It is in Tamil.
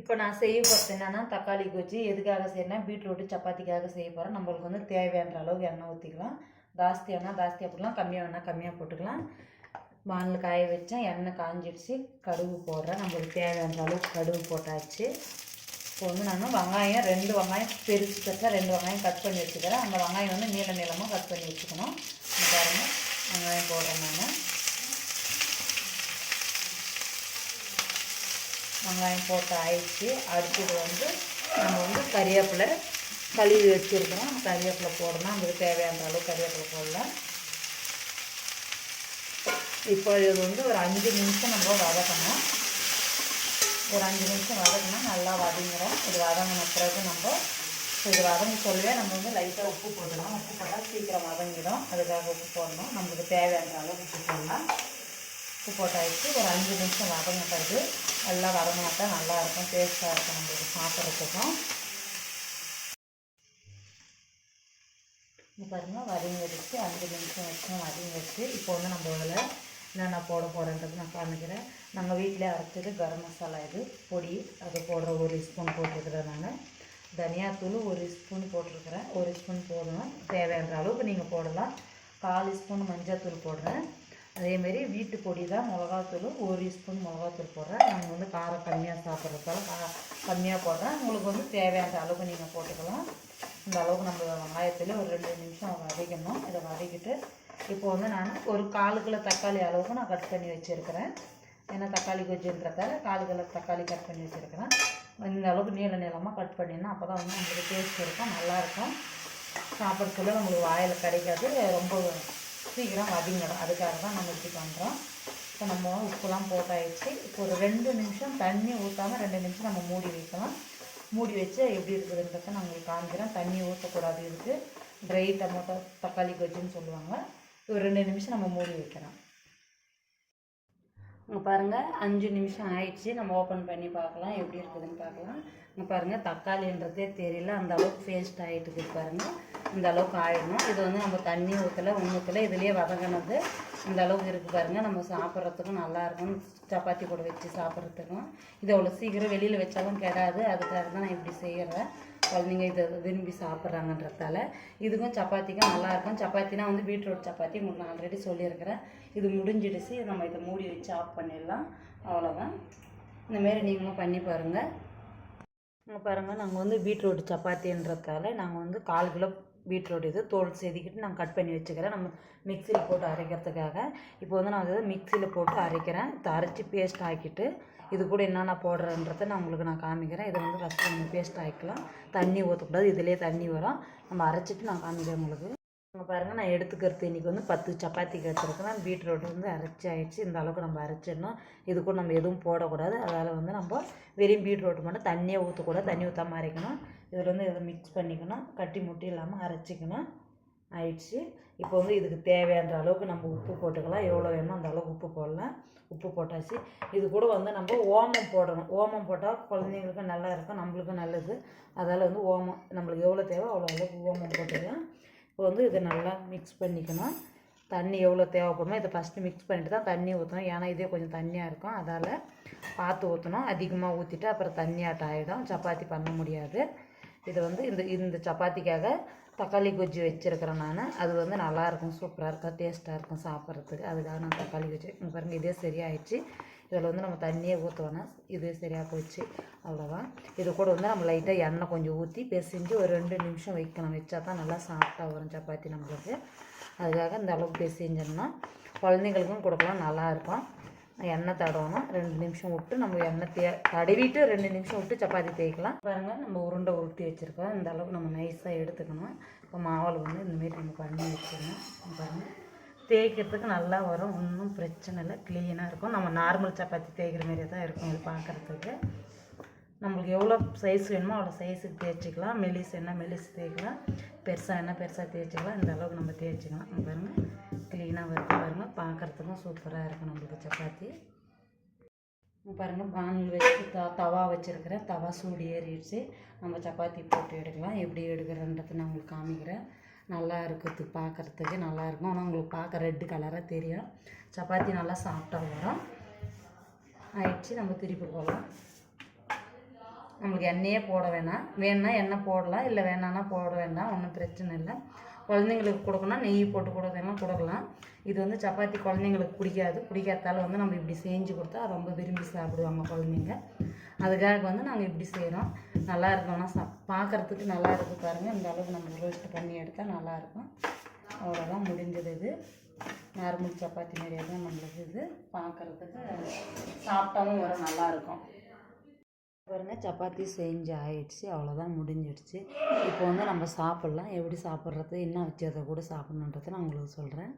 இப்போ நான் செய்ய போகிறது என்னென்னா தக்காளி கொச்சி எதுக்காக செய்யறேன்னா பீட்ரூட்டு சப்பாத்திக்காக செய்ய போகிறேன் நம்மளுக்கு வந்து தேவையான அளவுக்கு எண்ணெய் ஊற்றிக்கலாம் ஜாஸ்தி வேணால் ஜாஸ்தியாக போட்டுக்கலாம். கம்மியாக வேணால் கம்மியாக போட்டுக்கலாம். வானில் காய வச்சேன். எண்ணெய் காஞ்சிடுச்சு. கடுகு போடுறேன். நம்மளுக்கு தேவையான அளவுக்கு கடுகு போட்டாச்சு. இப்போ வந்து நான் வெங்காயம் ரெண்டு வெங்காயம் பெருசு பெருசாக ரெண்டு வெங்காயம் கட் பண்ணி வச்சுக்கிறேன். அந்த வெங்காயம் வந்து நீள நீளமாக கட் பண்ணி வச்சுக்கணும். பாருங்கள் வெங்காயம் போடுறேன் நான். வெங்காயம் போட்டு ஆயிடுச்சு அடுத்தது வந்து நம்ம வந்து கறிவேப்பிலை கழுவி வச்சுருக்கிறோம். கறிவேப்பிலை போடணும். நம்மளுக்கு தேவையான அளவு கறிவேப்பிலை போடலாம். இப்போ இது வந்து ஒரு அஞ்சு நிமிஷம் நம்ம வதக்கணும். ஒரு அஞ்சு நிமிஷம் வதக்கணும் நல்லா வதங்குறோம் இது வதங்கின பிறகு நம்ம இது வதங்க சொல்லவே நம்ம வந்து லைட்டாக உப்பு போடலாம் உப்பு போட்டால் சீக்கிரம் வதங்கிடும். அதுக்காக உப்பு போடணும். நம்மளுக்கு தேவையான அளவு உப்பு போடலாம். உப்பு போட்டாச்சு. ஒரு அஞ்சு நிமிஷம் வதங்க நல்லா வதங்கினாக்கா நல்லாயிருக்கும் டேஸ்ட்டாக இருக்கும் நம்மளுக்கு சாப்பிட்றதுக்கும். இப்போ பாருங்கள் வதங்கி வச்சு அஞ்சு நிமிஷம் வச்சோம் வதங்கி வச்சு இப்போ வந்து நம்ம இதில் என்னென்ன போட போகிறேன்றது நான் காமிக்கிறேன். நம்ம வீட்டிலே அரைச்சது கரம் மசாலா இது பொடி. அது போடுற ஒரு ஸ்பூன் போட்டிருக்கிறேன் நான். தனியாத்தூள் ஒரு ஸ்பூன் போட்டிருக்கிறேன். ஒரு ஸ்பூன் போடணும். தேவையான அளவுக்கு நீங்கள் போடலாம். கால் ஸ்பூன் மஞ்சள்தூள் போடுறேன். அதேமாரி வீட்டு பொடி தான் மிளகாத்தூள் ஒரு ஸ்பூன் மிளகாத்தூள் போடுறேன். நாங்கள் வந்து காரம் கம்மியாக சாப்பிட்றதால கா கம்மியாக போடுறேன். உங்களுக்கு வந்து தேவையான அளவுக்கு நீங்கள் போட்டுக்கலாம். இந்த அளவுக்கு நம்ம வெங்காயத்தில் ஒரு ரெண்டு நிமிஷம் வதக்கணும். இதை வதக்கிட்டு இப்போ வந்து நான் ஒரு கால் கிலோ தக்காளி அளவுக்கு நான் கட் பண்ணி வச்சுருக்கிறேன். ஏன்னா தக்காளி கொஞ்சன்றதால கால் கிலோ தக்காளி கட் பண்ணி வச்சுருக்கிறேன். இந்த அளவுக்கு நீள நீளமாக கட் பண்ணிடணும். அப்போ தான் வந்து நம்மளுக்கு டேஸ்ட் இருக்கும் நல்லாயிருக்கும் சாப்பிட்றதுக்குள்ள நம்மளுக்கு வாயில் கிடைக்காது. ரொம்ப சீக்கிரம் வதங்கிடும் அதுக்காக தான் நம்ம இப்படி பண்ணுறோம் இப்போ நம்ம உப்புலாம் போட்டாயிடுச்சு. இப்போ ஒரு ரெண்டு நிமிஷம் தண்ணி ஊற்றாமல் ரெண்டு நிமிஷம் நம்ம மூடி வைக்கலாம் மூடி வச்சு எப்படி இருக்குதுன்றத நான் உங்களுக்கு காமிக்கிறேன். தண்ணி ஊற்றக்கூடாது இருக்குது ட்ரை டமோட்டோ தக்காளி கொஜ்ஜுன்னு சொல்லுவாங்க. ஒரு ரெண்டு நிமிஷம் நம்ம மூடி வைக்கலாம் இங்கே பாருங்கள் அஞ்சு நிமிஷம் ஆயிடுச்சு. நம்ம ஓப்பன் பண்ணி பார்க்கலாம். எப்படி இருக்குதுன்னு பார்க்கலாம். இங்கே பாருங்கள் தக்காளின்றதே தெரியல. அந்த அளவுக்கு பேஸ்ட் ஆகிட்டு இருக்குது பாருங்கள் இந்த அளவுக்கு ஆயிடணும். இது வந்து நம்ம தண்ணி ஊற்றலை ஒன்றுத்தில் இதுலேயே வதங்கினது இந்த அளவுக்கு இருக்குது பாருங்கள் நம்ம சாப்பிட்றதுக்கும் நல்லாயிருக்கும் சப்பாத்தி கூட வச்சு சாப்பிட்றதுக்கும். இது அவ்வளோ சீக்கிரம் வெளியில் வச்சாலும் கெடாது. அதுக்காக தான் நான் இப்படி செய்கிறேன் குழந்தைங்க இதை விரும்பி சாப்பிட்றாங்கன்றதால இதுக்கும் சப்பாத்திக்கும் நல்லாயிருக்கும். சப்பாத்தினா வந்து பீட்ரூட் சப்பாத்தி உங்களுக்கு நான் ஆல்ரெடி சொல்லியிருக்கிறேன். இது முடிஞ்சிடுச்சு. நம்ம இதை மூடி வச்சு ஆஃப் பண்ணிடலாம். அவ்வளோதான் இந்தமாரி நீங்களும் பண்ணி பாருங்கள் பாருங்கள் நாங்கள் வந்து பீட்ரூட் சப்பாத்தின்றதால நாங்கள் வந்து கால் கிலோ பீட்ரூட் இது தோல் செதுக்கிட்டு நான் கட் பண்ணி வச்சுக்கிறேன். நம்ம மிக்சியில் போட்டு அரைக்கிறதுக்காக. இப்போ வந்து நான் வந்து மிக்சியில் போட்டு அரைக்கிறேன். இதை அரைச்சி பேஸ்ட் ஆக்கிட்டு இது கூட என்னென்ன போடுறேன்றதை நான் உங்களுக்கு நான் காமிக்கிறேன். இதை வந்து ஃபஸ்ட்டு நம்ம பேஸ்ட் ஆக்கிக்கலாம். தண்ணி ஊற்றக்கூடாது இதிலே தண்ணி வரும். நம்ம அரைச்சிட்டு நான் காமிக்கிறேன் உங்களுக்கு. இங்கே பாருங்கள் நான் எடுத்துக்கிறது இன்றைக்கி வந்து பத்து சப்பாத்திக்கு கற்றுருக்கேன் பீட்ரூட் வந்து அரைச்சி ஆயிடுச்சு. இந்த அளவுக்கு நம்ம அரைச்சிடணும். இது கூட நம்ம எதுவும் போடக்கூடாது. அதால் வந்து நம்ம வெறும் பீட்ரூட் மட்டும் தண்ணியை ஊற்றக்கூடாது தண்ணி ஊற்றாம அரைக்கணும். இதில் வந்து இதை மிக்ஸ் பண்ணிக்கணும். கட்டி முட்டி இல்லாமல் அரைச்சிக்கணும். ஆயிடுச்சு. இப்போ வந்து இதுக்கு தேவையான அளவுக்கு நம்ம உப்பு போட்டுக்கலாம். எவ்வளோ வேணுமோ அந்த அளவுக்கு உப்பு போடலாம். உப்பு போட்டாச்சு. இது கூட வந்து நம்ம ஓமம் போடணும். ஓமம் போட்டால் குழந்தைங்களுக்கும் நல்லா இருக்கும். நம்மளுக்கும் நல்லது. அதால் வந்து ஓமம் நம்மளுக்கு எவ்வளோ தேவை அவ்வளோ அளவுக்கு ஓமம் போட்டுக்கலாம். இப்போ வந்து இதை நல்லா மிக்ஸ் பண்ணிக்கணும். தண்ணி எவ்வளோ தேவைப்படுமோ இதை ஃபஸ்ட்டு மிக்ஸ் பண்ணிட்டு தான் தண்ணி ஊற்றணும் ஏன்னா இதே கொஞ்சம் தண்ணியாக இருக்கும். அதால் பார்த்து ஊற்றணும் அதிகமாக ஊற்றிட்டு அப்புறம் தண்ணியாட்டம் ஆகிடும் சப்பாத்தி பண்ண முடியாது. இது வந்து இந்த இந்த சப்பாத்திக்காக தக்காளி கொஜ்ஜி வச்சுருக்கிறேன் நான். அது வந்து நல்லாயிருக்கும் சூப்பராக இருக்கும் டேஸ்ட்டாக இருக்கும் சாப்பிட்றதுக்கு. அதுக்காக நான் தக்காளி கொஜ்ஜி பாருங்கள் இதே சரியாயிடுச்சு. இதில் வந்து நம்ம தண்ணியே ஊற்றுவோன்னா இது இதே சரியாக போச்சு. அவ்வளோதான் இது கூட வந்து நம்ம லைட்டாக எண்ணெய் கொஞ்சம் ஊற்றி பிசைஞ்சு ஒரு ரெண்டு நிமிஷம் வைக்கணும். வச்சா தான் நல்லா சாஃப்டாக வரும் சப்பாத்தி நம்மளுக்கு. அதுக்காக இந்த அளவுக்கு பிசைஞ்சோம்னா குழந்தைங்களுக்கும் கொடுக்கலாம் நல்லாயிருக்கும். எண்ணெய் தடவணும். ரெண்டு நிமிஷம் விட்டு நம்ம எண்ணெய் தே தடவிட்டு ரெண்டு நிமிஷம் விட்டு சப்பாத்தி தேய்க்கலாம். பாருங்கள் நம்ம உருண்டை உருட்டி வச்சுருக்கோம். இந்த அளவுக்கு நம்ம நைஸாக எடுத்துக்கணும். இப்போ மாவில் வந்து இந்தமாரி நம்ம பண்ணி வச்சுக்கணும் பாருங்கள் தேய்க்கிறதுக்கு நல்லா வரும். ஒன்றும் பிரச்சனை இல்லை. க்ளீனாக இருக்கும். நம்ம நார்மல் சப்பாத்தி தேய்க்கிற மாதிரியே தான் இருக்கும் இது பார்க்குறதுக்கு நம்மளுக்கு எவ்வளோ சைஸ் வேணுமோ அவ்வளோ சைஸுக்கு தேய்ச்சிக்கலாம். மெலிஸ் என்ன மெலிஸ் தேய்க்கலாம். பெருசாக என்ன பெருசாக தேய்ச்சிக்கலாம். இந்த அளவுக்கு நம்ம தேய்ச்சிக்கலாம். பாருங்கள் க்ளீனாக வறுத்து பாருங்கள் பார்க்குறதுக்கும் சூப்பராக இருக்கும் நம்மளுக்கு சப்பாத்தி. பாருங்கள் பானில் வச்சு த தவா வச்சுருக்கிறேன். தவா சூடு ஏறிடுச்சு. நம்ம சப்பாத்தி போட்டு எடுக்கலாம். எப்படி எடுக்கிறன்றதை நான் உங்களுக்கு காமிக்கிறேன். நல்லா இருக்குது பார்க்குறதுக்கு நல்லா இருக்கும். ஆனால் உங்களுக்கு பார்க்க ரெட்டு கலராக தெரியும். சப்பாத்தி நல்லா சாப்பிட்டா வரும். ஆயிடுச்சு. நம்ம திருப்பி போகலாம். நம்மளுக்கு எண்ணெயே போட வேணாம். வேணுன்னா எண்ணெய் போடலாம். இல்லை வேணான்னா போட வேண்டாம். ஒன்றும் பிரச்சனை இல்லை. குழந்தைங்களுக்கு கொடுக்கணும் நெய் போட்டு கொடுக்கலாம் கொடுக்கலாம். இது வந்து சப்பாத்தி குழந்தைங்களுக்கு பிடிக்காது. பிடிக்காதால வந்து நம்ம இப்படி செஞ்சு கொடுத்தா ரொம்ப விரும்பி சாப்பிடுவாங்க குழந்தைங்க. அதுக்காக வந்து நாங்கள் இப்படி செய்கிறோம் நல்லா இருக்கோம்னா சாப் பார்க்குறதுக்கு நல்லா இருக்கு பாருங்கள் இந்த அளவுக்கு நம்ம ரோஸ்ட் பண்ணி எடுத்தால் நல்லாயிருக்கும் அவ்வளோதான் முடிஞ்சது இது. நார்மல் சப்பாத்தி மாதிரியே தான் நம்மளுக்கு இது பார்க்குறதுக்கு சாப்பிட்டாவும் வர நல்லாயிருக்கும் பாருங்கள் சப்பாத்தி செஞ்சு ஆயிடுச்சு அவ்வளோதான் முடிஞ்சிடுச்சு. இப்போ வந்து நம்ம சாப்பிட்லாம். எப்படி சாப்பிட்றது என்ன வச்சு அதை கூட சாப்பிட்ணுன்றதை நான் உங்களுக்கு சொல்கிறேன்